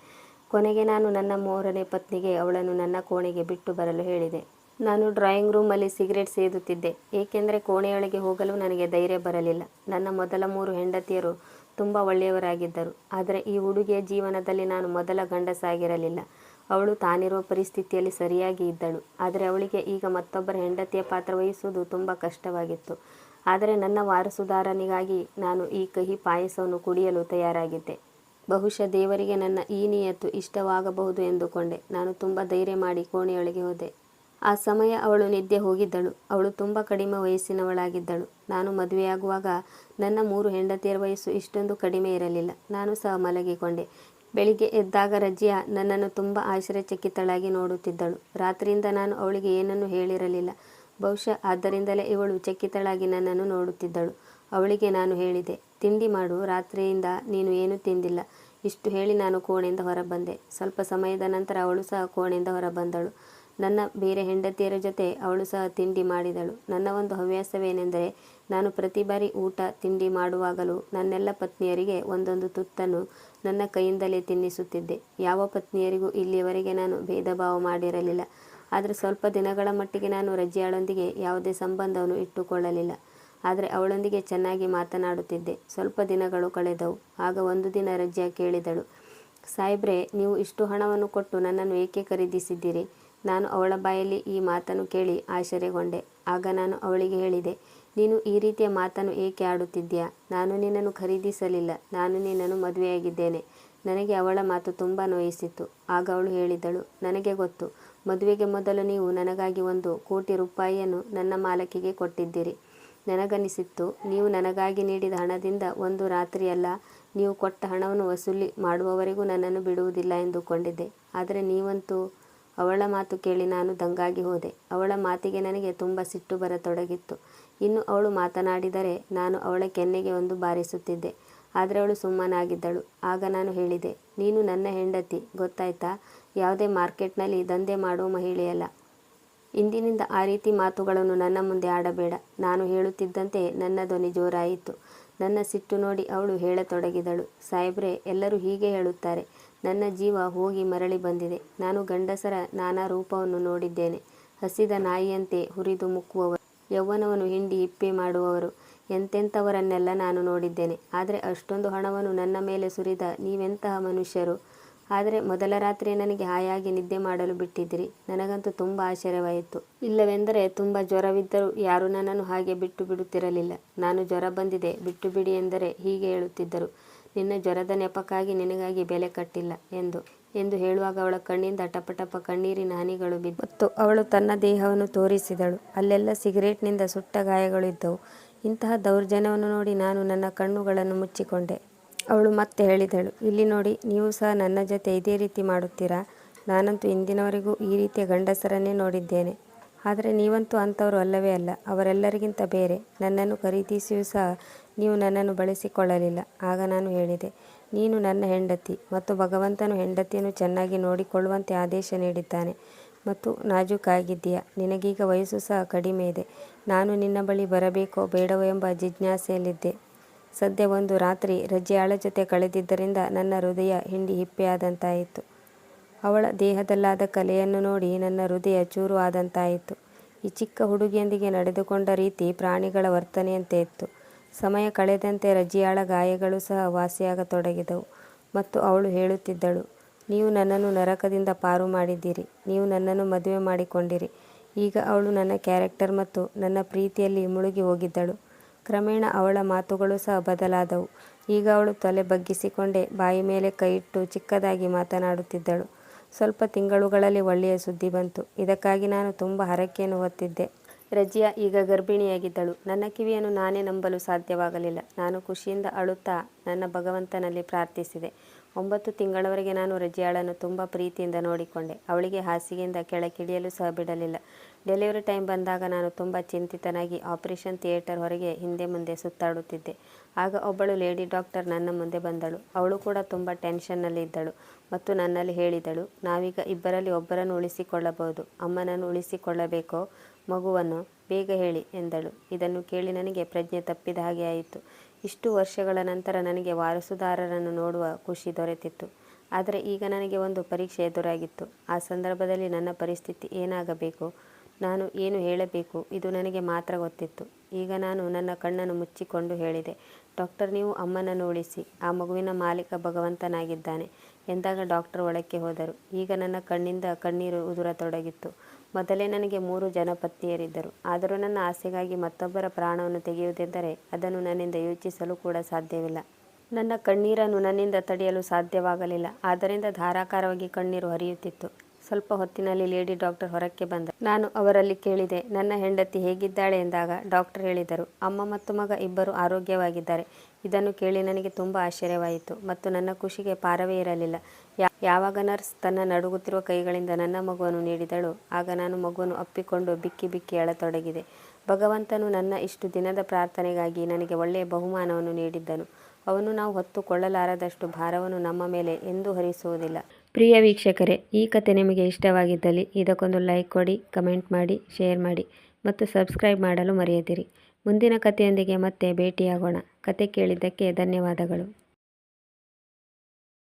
ಕೊನೆಗೆ ನಾನು ನನ್ನ ಮೂರನೇ ಪತ್ನಿಗೆ ಅವಳನ್ನು ನನ್ನ ಕೋಣೆಗೆ ಬಿಟ್ಟು ಬರಲು ಹೇಳಿದೆ. ನಾನು ಡ್ರಾಯಿಂಗ್ ರೂಮಲ್ಲಿ ಸಿಗರೇಟ್ ಸೇದುತ್ತಿದ್ದೆ. ಏಕೆಂದರೆ ಕೋಣೆಯೊಳಗೆ ಹೋಗಲು ನನಗೆ ಧೈರ್ಯ ಬರಲಿಲ್ಲ. ನನ್ನ ಮೊದಲ ಮೂರು ಹೆಂಡತಿಯರು ತುಂಬ ಒಳ್ಳೆಯವರಾಗಿದ್ದರು. ಆದರೆ ಈ ಹುಡುಗಿಯ ಜೀವನದಲ್ಲಿ ನಾನು ಮೊದಲ ಗಂಡಸಾಗಿರಲಿಲ್ಲ. ಅವಳು ತಾನಿರುವ ಪರಿಸ್ಥಿತಿಯಲ್ಲಿ ಸರಿಯಾಗಿ ಇದ್ದಳು. ಆದರೆ ಅವಳಿಗೆ ಈಗ ಮತ್ತೊಬ್ಬರ ಹೆಂಡತಿಯ ಪಾತ್ರ ವಹಿಸುವುದು ತುಂಬ ಕಷ್ಟವಾಗಿತ್ತು. ಆದರೆ ನನ್ನ ವಾರಸುದಾರನಿಗಾಗಿ ನಾನು ಈ ಕಹಿ ಪಾಯಸವನ್ನು ಕುಡಿಯಲು ತಯಾರಾಗಿದ್ದೆ. ಬಹುಶಃ ದೇವರಿಗೆ ನನ್ನ ಈ ನಿಯತ್ತು ಇಷ್ಟವಾಗಬಹುದು ಎಂದುಕೊಂಡೆ. ನಾನು ತುಂಬ ಧೈರ್ಯ ಮಾಡಿ ಕೋಣೆಯೊಳಗೆ ಹೋದೆ. ಆ ಸಮಯ ಅವಳು ನಿದ್ದೆ ಹೋಗಿದ್ದಳು. ಅವಳು ತುಂಬ ಕಡಿಮೆ ವಯಸ್ಸಿನವಳಾಗಿದ್ದಳು. ನಾನು ಮದುವೆಯಾಗುವಾಗ ನನ್ನ ಮೂರು ಹೆಂಡತಿಯರ ವಯಸ್ಸು ಇಷ್ಟೊಂದು ಕಡಿಮೆ ಇರಲಿಲ್ಲ. ನಾನು ಸಹ ಮಲಗಿಕೊಂಡೆ. ಬೆಳಿಗ್ಗೆ ಎದ್ದಾಗ ರಜಿಯಾ ನನ್ನನ್ನು ತುಂಬ ಆಶ್ಚರ್ಯಚಕಿತಳಾಗಿ ನೋಡುತ್ತಿದ್ದಳು. ರಾತ್ರಿಯಿಂದ ನಾನು ಅವಳಿಗೆ ಏನನ್ನೂ ಹೇಳಿರಲಿಲ್ಲ. ಬಹುಶಃ ಆದ್ದರಿಂದಲೇ ಇವಳು ಚಕಿತಳಾಗಿ ನನ್ನನ್ನು ನೋಡುತ್ತಿದ್ದಳು. ಅವಳಿಗೆ ನಾನು ಹೇಳಿದೆ, ತಿಂಡಿ ಮಾಡು, ರಾತ್ರಿಯಿಂದ ನೀನು ಏನೂ ತಿಂದಿಲ್ಲ. ಇಷ್ಟು ಹೇಳಿ ನಾನು ಕೋಣೆಯಿಂದ ಹೊರಬಂದೆ. ಸ್ವಲ್ಪ ಸಮಯದ ನಂತರ ಅವಳು ಸಹ ಕೋಣೆಯಿಂದ ಹೊರಬಂದಳು. ನನ್ನ ಬೇರೆ ಹೆಂಡತಿಯರ ಜೊತೆ ಅವಳು ಸಹ ತಿಂಡಿ ಮಾಡಿದಳು. ನನ್ನ ಒಂದು ಹವ್ಯಾಸವೇನೆಂದರೆ, ನಾನು ಪ್ರತಿ ಬಾರಿ ಊಟ, ತಿಂಡಿ ಮಾಡುವಾಗಲೂ ನನ್ನೆಲ್ಲ ಪತ್ನಿಯರಿಗೆ ಒಂದೊಂದು ತುತ್ತನ್ನು ನನ್ನ ಕೈಯಿಂದಲೇ ತಿನ್ನಿಸುತ್ತಿದ್ದೆ. ಯಾವ ಪತ್ನಿಯರಿಗೂ ಇಲ್ಲಿಯವರೆಗೆ ನಾನು ಭೇದ ಭಾವ ಮಾಡಿರಲಿಲ್ಲ. ಆದರೆ ಸ್ವಲ್ಪ ದಿನಗಳ ಮಟ್ಟಿಗೆ ನಾನು ರಜ್ಜಿಯಾಳೊಂದಿಗೆ ಯಾವುದೇ ಸಂಬಂಧವನ್ನು ಇಟ್ಟುಕೊಳ್ಳಲಿಲ್ಲ. ಆದರೆ ಅವಳೊಂದಿಗೆ ಚೆನ್ನಾಗಿ ಮಾತನಾಡುತ್ತಿದ್ದೆ. ಸ್ವಲ್ಪ ದಿನಗಳು ಕಳೆದವು. ಆಗ ಒಂದು ದಿನ ರಜ್ಜಿಯ ಕೇಳಿದಳು, ಸಾಹೇಬ್ರೆ, ನೀವು ಇಷ್ಟು ಹಣವನ್ನು ಕೊಟ್ಟು ನನ್ನನ್ನು ಏಕೆ ಖರೀದಿಸಿದ್ದೀರಿ? ನಾನು ಅವಳ ಬಾಯಲ್ಲಿ ಈ ಮಾತನ್ನು ಕೇಳಿ ಆಶ್ಚರ್ಯಗೊಂಡೆ. ಆಗ ನಾನು ಅವಳಿಗೆ ಹೇಳಿದೆ, ನೀನು ಈ ರೀತಿಯ ಮಾತನ್ನು ಏಕೆ ಆಡುತ್ತಿದ್ದೀಯಾ? ನಾನು ನಿನ್ನನ್ನು ಖರೀದಿಸಲಿಲ್ಲ. ನಾನು ನಿನ್ನನ್ನು ಮದುವೆಯಾಗಿದ್ದೇನೆ. ನನಗೆ ಅವಳ ಮಾತು ತುಂಬ ನೋಯಿಸಿತು ಆಗ ಅವಳು ಹೇಳಿದಳು, ನನಗೆ ಗೊತ್ತು. ಮದುವೆಗೆ ಮೊದಲು ನೀವು ನನಗಾಗಿ ಒಂದು ಕೋಟಿ ರೂಪಾಯಿಯನ್ನು ನನ್ನ ಮಾಲಕಿಗೆ ಕೊಟ್ಟಿದ್ದೀರಿ. ನನಗನಿಸಿತ್ತು, ನೀವು ನನಗಾಗಿ ನೀಡಿದ ಹಣದಿಂದ ಒಂದು ರಾತ್ರಿಯಲ್ಲ, ನೀವು ಕೊಟ್ಟ ಹಣವನ್ನು ವಸೂಲಿ ಮಾಡುವವರೆಗೂ ನನ್ನನ್ನು ಬಿಡುವುದಿಲ್ಲ ಎಂದುಕೊಂಡಿದ್ದೆ. ಆದರೆ ನೀವಂತೂ ಅವಳ ಮಾತು ಕೇಳಿ ನಾನು ದಂಗಾಗಿ ಹೋದೆ. ಅವಳ ಮಾತಿಗೆ ನನಗೆ ತುಂಬ ಸಿಟ್ಟು ಬರತೊಡಗಿತ್ತು. ಇನ್ನು ಅವಳು ಮಾತನಾಡಿದರೆ ನಾನು ಅವಳ ಕೆನ್ನೆಗೆ ಒಂದು ಬಾರಿಸುತ್ತಿದ್ದೆ. ಆದರೆ ಅವಳು ಸುಮ್ಮನಾಗಿದ್ದಳು. ಆಗ ನಾನು ಹೇಳಿದೆ, ನೀನು ನನ್ನ ಹೆಂಡತಿ, ಗೊತ್ತಾಯ್ತಾ? ಯಾವುದೇ ಮಾರ್ಕೆಟ್ನಲ್ಲಿ ದಂಧೆ ಮಾಡುವ ಮಹಿಳೆಯಲ್ಲ. ಇಂದಿನಿಂದ ಆ ರೀತಿ ಮಾತುಗಳನ್ನು ನನ್ನ ಮುಂದೆ ಆಡಬೇಡ. ನಾನು ಹೇಳುತ್ತಿದ್ದಂತೆ ನನ್ನ ಧ್ವನಿ ಜೋರಾಯಿತು. ನನ್ನ ಸಿಟ್ಟು ನೋಡಿ ಅವಳು ಹೇಳತೊಡಗಿದಳು. ಸಾಹೇಬ್ರೆ, ಎಲ್ಲರೂ ಹೀಗೆ ಹೇಳುತ್ತಾರೆ. ನನ್ನ ಜೀವ ಹೋಗಿ ಮರಳಿ ಬಂದಿದೆ. ನಾನು ಗಂಡಸರ ನಾನಾ ರೂಪವನ್ನು ನೋಡಿದ್ದೇನೆ. ಹಸಿದ ನಾಯಿಯಂತೆ ಹುರಿದು ಮುಕ್ಕುವವರು. ಯೌವನವನ್ನು ಹಿಂಡಿ ಹಿಪ್ಪೆ ಮಾಡುವವರು. ಎಂತೆಂಥವರನ್ನೆಲ್ಲ ನಾನು ನೋಡಿದ್ದೇನೆ. ಆದರೆ ಅಷ್ಟೊಂದು ಹಣವನ್ನು ನನ್ನ ಮೇಲೆ ಸುರಿದ ನೀವೆಂತಹ ಮನುಷ್ಯರು? ಆದರೆ ಮೊದಲ ರಾತ್ರಿ ನನಗೆ ಹಾಯಾಗಿ ನಿದ್ದೆ ಮಾಡಲು ಬಿಟ್ಟಿದ್ದಿರಿ. ನನಗಂತೂ ತುಂಬ ಆಶ್ಚರ್ಯವಾಯಿತು. ಇಲ್ಲವೆಂದರೆ ತುಂಬ ಜ್ವರವಿದ್ದರೂ ಯಾರೂ ನನ್ನನ್ನು ಹಾಗೆ ಬಿಟ್ಟು ಬಿಡುತ್ತಿರಲಿಲ್ಲ. ನಾನು ಜ್ವರ ಬಂದಿದೆ. ಬಿಟ್ಟು ಬಿಡಿ ಎಂದರೆ ಹೀಗೆ ಹೇಳುತ್ತಿದ್ದರು. ನಿನ್ನ ಜ್ವರದ ನೆಪಕ್ಕಾಗಿ ನಿನಗಾಗಿ ಬೆಲೆ ಕಟ್ಟಿಲ್ಲ ಎಂದು. ಎಂದು ಹೇಳುವಾಗ ಅವಳ ಕಣ್ಣಿಂದ ಟಪಟಪ ಕಣ್ಣೀರಿನ ಹನಿಗಳು ಬಿದ್ದು. ಅವಳು ತನ್ನ ದೇಹವನ್ನು ತೋರಿಸಿದಳು. ಅಲ್ಲೆಲ್ಲ ಸಿಗರೇಟ್ನಿಂದ ಸುಟ್ಟ ಗಾಯಗಳು ಇದ್ದವು. ಇಂತಹ ದೌರ್ಜನ್ಯವನ್ನು ನೋಡಿ ನಾನು ನನ್ನ ಕಣ್ಣುಗಳನ್ನು ಮುಚ್ಚಿಕೊಂಡೆ. ಅವಳು ಮತ್ತೆ ಹೇಳಿದಳು, ಇಲ್ಲಿ ನೋಡಿ, ನೀವು ಸಹ ನನ್ನ ಜೊತೆ ಇದೇ ರೀತಿ ಮಾಡುತ್ತೀರಾ? ನಾನಂತೂ ಇಂದಿನವರೆಗೂ ಈ ರೀತಿಯ ಗಂಡಸರನ್ನೇ ನೋಡಿದ್ದೇನೆ. ಆದರೆ ನೀವಂತೂ ಅಂಥವರು ಅಲ್ಲವೇ ಅಲ್ಲ, ಅವರೆಲ್ಲರಿಗಿಂತ ಬೇರೆ. ನನ್ನನ್ನು ಖರೀದಿಸಿಯೂ ಸಹ ನೀವು ನನ್ನನ್ನು ಬಳಸಿಕೊಳ್ಳಲಿಲ್ಲ. ಆಗ ನಾನು ಹೇಳಿದೆ, ನೀನು ನನ್ನ ಹೆಂಡತಿ ಮತ್ತು ಭಗವಂತನು ಹೆಂಡತಿಯನ್ನು ಚೆನ್ನಾಗಿ ನೋಡಿಕೊಳ್ಳುವಂತೆ ಆದೇಶ ನೀಡಿದ್ದಾನೆ. ಮತ್ತು ನಾಜೂಕಾಗಿದ್ದೀಯ. ನಿನಗೀಗ ವಯಸ್ಸು ಸಹ ಕಡಿಮೆ ಇದೆ. ನಾನು ನಿನ್ನ ಬಳಿ ಬರಬೇಕೋ ಬೇಡವೋ ಎಂಬ ಜಿಜ್ಞಾಸೆಯಲ್ಲಿದ್ದೆ. ಸದ್ಯ ಒಂದು ರಾತ್ರಿ ರಜೆಯಾಳ ಜೊತೆ ಕಳೆದಿದ್ದರಿಂದ ನನ್ನ ಹೃದಯ ಹಿಂಡಿ ಹಿಪ್ಪೆಯಾದಂತಾಯಿತು. ಅವಳ ದೇಹದಲ್ಲಾದ ಕಲೆಯನ್ನು ನೋಡಿ ನನ್ನ ಹೃದಯ ಚೂರು ಆದಂತಾಯಿತು. ಈ ಚಿಕ್ಕ ಹುಡುಗಿಯೊಂದಿಗೆ ನಡೆದುಕೊಂಡ ರೀತಿ ಪ್ರಾಣಿಗಳ ವರ್ತನೆಯಂತೆ ಇತ್ತು. ಸಮಯ ಕಳೆದಂತೆ ರಜೆಯಾಳ ಗಾಯಗಳು ಸಹ ವಾಸಿಯಾಗತೊಡಗಿದವು ಮತ್ತು ಅವಳು ಹೇಳುತ್ತಿದ್ದಳು ನೀವು ನನ್ನನ್ನು ನರಕದಿಂದ ಪಾರು ಮಾಡಿದ್ದೀರಿ. ನೀವು ನನ್ನನ್ನು ಮದುವೆ ಮಾಡಿಕೊಂಡಿರಿ. ಈಗ ಅವಳು ನನ್ನ ಕ್ಯಾರೆಕ್ಟರ್ ಮತ್ತು ನನ್ನ ಪ್ರೀತಿಯಲ್ಲಿ ಮುಳುಗಿ ಹೋಗಿದ್ದಳು. ಕ್ರಮೇಣ ಅವಳ ಮಾತುಗಳು ಸಹ ಬದಲಾದವು. ಈಗ ಅವಳು ತಲೆ ಬಗ್ಗಿಸಿಕೊಂಡೇ ಬಾಯಿ ಮೇಲೆ ಕೈಯಿಟ್ಟು ಚಿಕ್ಕದಾಗಿ ಮಾತನಾಡುತ್ತಿದ್ದಳು. ಸ್ವಲ್ಪ ತಿಂಗಳುಗಳಲ್ಲಿ ಒಳ್ಳೆಯ ಸುದ್ದಿ ಬಂತು. ಇದಕ್ಕಾಗಿ ನಾನು ತುಂಬ ಹರಕೆಯನ್ನು ಹೊತ್ತಿದ್ದೆ. ರಜಿಯಾ ಈಗ ಗರ್ಭಿಣಿಯಾಗಿದ್ದಳು. ನನ್ನ ಕಿವಿಯನ್ನು ನಾನೇ ನಂಬಲು ಸಾಧ್ಯವಾಗಲಿಲ್ಲ. ನಾನು ಖುಷಿಯಿಂದ ಅಳುತ್ತಾ ನನ್ನ ಭಗವಂತನಲ್ಲಿ ಪ್ರಾರ್ಥಿಸಿದೆ. ಒಂಬತ್ತು ತಿಂಗಳವರೆಗೆ ನಾನು ರಜಿಯಾಳನ್ನು ತುಂಬ ಪ್ರೀತಿಯಿಂದ ನೋಡಿಕೊಂಡೆ. ಅವಳಿಗೆ ಹಾಸಿಗೆಯಿಂದ ಕೆಳಕಿಳಿಯಲು ಸಹ ಬಿಡಲಿಲ್ಲ. ಡೆಲಿವರಿ ಟೈಮ್ ಬಂದಾಗ ನಾನು ತುಂಬ ಚಿಂತಿತನಾಗಿ ಆಪರೇಷನ್ ಥಿಯೇಟರ್ ಹೊರಗೆ ಹಿಂದೆ ಮುಂದೆ ಸುತ್ತಾಡುತ್ತಿದ್ದೆ. ಆಗ ಒಬ್ಬಳು ಲೇಡಿ ಡಾಕ್ಟರ್ ನನ್ನ ಮುಂದೆ ಬಂದಳು. ಅವಳು ಕೂಡ ತುಂಬ ಟೆನ್ಷನ್ನಲ್ಲಿ ಇದ್ದಳು ಮತ್ತು ನನ್ನಲ್ಲಿ ಹೇಳಿದಳು, ನಾವೀಗ ಇಬ್ಬರಲ್ಲಿ ಒಬ್ಬರನ್ನು ಉಳಿಸಿಕೊಳ್ಳಬಹುದು. ಅಮ್ಮನನ್ನು ಉಳಿಸಿಕೊಳ್ಳಬೇಕೋ ಮಗುವನ್ನು? ಬೇಗ ಹೇಳಿ ಎಂದಳು. ಇದನ್ನು ಕೇಳಿ ನನಗೆ ಪ್ರಜ್ಞೆ ತಪ್ಪಿದ ಹಾಗೆ ಆಯಿತು. ಇಷ್ಟು ವರ್ಷಗಳ ನಂತರ ನನಗೆ ವಾರಸುದಾರರನ್ನು ನೋಡುವ ಖುಷಿ ದೊರೆತಿತ್ತು. ಆದರೆ ಈಗ ನನಗೆ ಒಂದು ಪರೀಕ್ಷೆ ಎದುರಾಗಿತ್ತು. ಆ ಸಂದರ್ಭದಲ್ಲಿ ನನ್ನ ಪರಿಸ್ಥಿತಿ ಏನಾಗಬೇಕು? ನಾನು ಏನು ಹೇಳಬೇಕು? ಇದು ನನಗೆ ಮಾತ್ರ ಗೊತ್ತಿತ್ತು. ಈಗ ನಾನು ನನ್ನ ಕಣ್ಣನ್ನು ಮುಚ್ಚಿಕೊಂಡು ಹೇಳಿದೆ, ಡಾಕ್ಟರ್, ನೀವು ಅಮ್ಮನನ್ನು ಉಳಿಸಿ. ಆ ಮಗುವಿನ ಮಾಲೀಕ ಭಗವಂತನಾಗಿದ್ದಾನೆ ಎಂದಾಗ ಡಾಕ್ಟರ್ ಒಳಕ್ಕೆ ಹೋದರು. ಈಗ ನನ್ನ ಕಣ್ಣಿಂದ ಕಣ್ಣೀರು ಉದುರತೊಡಗಿತ್ತು. ಮೊದಲೇ ನನಗೆ ಮೂರು ಜನ ಪತ್ನಿಯರಿದ್ದರು ಆದರೂ ನನ್ನ ಆಸೆಗಾಗಿ ಮತ್ತೊಬ್ಬರ ಪ್ರಾಣವನ್ನು ತೆಗೆಯುವುದೆಂದರೆ ಅದನ್ನು ನನ್ನಿಂದ ಯೋಚಿಸಲು ಕೂಡ ಸಾಧ್ಯವಿಲ್ಲ. ನನ್ನ ಕಣ್ಣೀರನ್ನು ನನ್ನಿಂದ ತಡೆಯಲು ಸಾಧ್ಯವಾಗಲಿಲ್ಲ. ಆದ್ದರಿಂದ ಧಾರಾಕಾರವಾಗಿ ಕಣ್ಣೀರು ಹರಿಯುತ್ತಿತ್ತು. ಸ್ವಲ್ಪ ಹೊತ್ತಿನಲ್ಲಿ ಲೇಡಿ ಡಾಕ್ಟರ್ ಹೊರಕ್ಕೆ ಬಂದರು ನಾನು ಅವರಲ್ಲಿ ಕೇಳಿದೆ, ನನ್ನ ಹೆಂಡತಿ ಹೇಗಿದ್ದಾಳೆ? ಎಂದಾಗ ಡಾಕ್ಟರ್ ಹೇಳಿದರು, ಅಮ್ಮ ಮತ್ತು ಮಗ ಇಬ್ಬರು ಆರೋಗ್ಯವಾಗಿದ್ದಾರೆ. ಇದನ್ನು ಕೇಳಿ ನನಗೆ ತುಂಬ ಆಶ್ಚರ್ಯವಾಯಿತು ಮತ್ತು ನನ್ನ ಖುಷಿಗೆ ಪಾರವೇ ಇರಲಿಲ್ಲ. ಯಾವಾಗ ನರ್ಸ್ ತನ್ನ ನಡುಗುತ್ತಿರುವ ಕೈಗಳಿಂದ ನನ್ನ ಮಗುವನ್ನು ನೀಡಿದಳು, ಆಗ ನಾನು ಮಗುವನ್ನು ಅಪ್ಪಿಕೊಂಡು ಬಿಕ್ಕಿ ಬಿಕ್ಕಿ ಅಳತೊಡಗಿದೆ. ಭಗವಂತನು ನನ್ನ ಇಷ್ಟು ದಿನದ ಪ್ರಾರ್ಥನೆಗಾಗಿ ನನಗೆ ಒಳ್ಳೆಯ ಬಹುಮಾನವನ್ನು ನೀಡಿದ್ದನು. ಅವನು ನಾವು ಹೊತ್ತುಕೊಳ್ಳಲಾರದಷ್ಟು ಭಾರವನ್ನು ನಮ್ಮ ಮೇಲೆ ಎಂದೂ ಹೊರಿಸುವುದಿಲ್ಲ. ಪ್ರಿಯ ವೀಕ್ಷಕರೇ, ಈ ಕತೆ ನಿಮಗೆ ಇಷ್ಟವಾಗಿದ್ದಲ್ಲಿ ಇದಕ್ಕೊಂದು ಲೈಕ್ ಕೊಡಿ, ಕಮೆಂಟ್ ಮಾಡಿ, ಶೇರ್ ಮಾಡಿ ಮತ್ತು ಸಬ್ಸ್ಕ್ರೈಬ್ ಮಾಡಲು ಮರೆಯದಿರಿ. ಮುಂದಿನ ಕಥೆಯೊಂದಿಗೆ ಮತ್ತೆ ಭೇಟಿಯಾಗೋಣ. ಕತೆ ಕೇಳಿದ್ದಕ್ಕೆ ಧನ್ಯವಾದಗಳು.